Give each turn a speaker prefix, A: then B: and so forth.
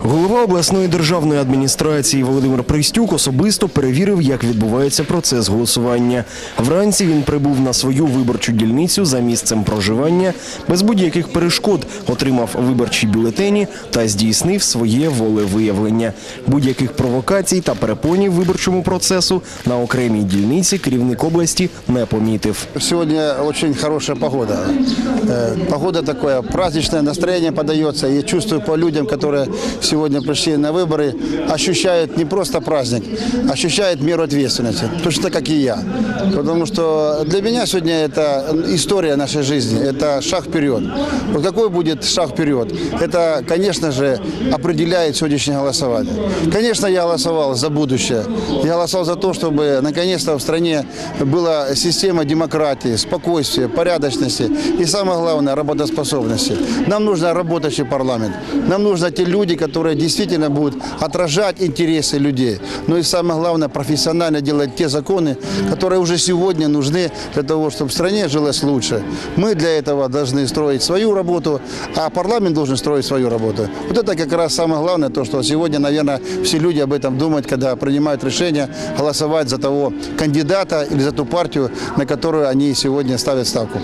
A: Голова обласної державної адміністрації Володимир Пристюк особисто перевірив, як відбувається процес голосування. Вранці він прибув на свою виборчу дільницю за місцем проживання без будь-яких перешкод, отримав виборчі бюлетені та здійснив своє волевиявлення. Будь-яких провокацій та перепонів виборчому процесу на окремій дільниці керівник області не помітив.
B: Сегодня очень хорошая погода. Э, Погода такое, праздничное настроение подается. И чувствую по людям, которые сегодня пришли на выборы, ощущают не просто праздник, ощущают меру ответственности. Точно как и я. Потому что для меня сегодня это история нашей жизни, это шаг вперед. Вот какой будет шаг вперед? Это, конечно же, определяет сегодняшнее голосование. Конечно, я голосовал за будущее. Я голосовал за то, чтобы наконец-то в стране была система демократии, спокойствия, порядочности и, самое главное, работоспособности. Нам нужен работающий парламент. Нам нужны те люди, которые действительно будут отражать интересы людей. Ну и самое главное, профессионально делать те законы, которые уже сегодня нужны для того, чтобы в стране жилось лучше. Мы для этого должны строить свою работу, а парламент должен строить свою работу. Вот это как раз самое главное, то, что сегодня, наверное, все люди об этом думают, когда принимают решение голосовать за того кандидата или за ту партию, на которую они сегодня ставят ставку.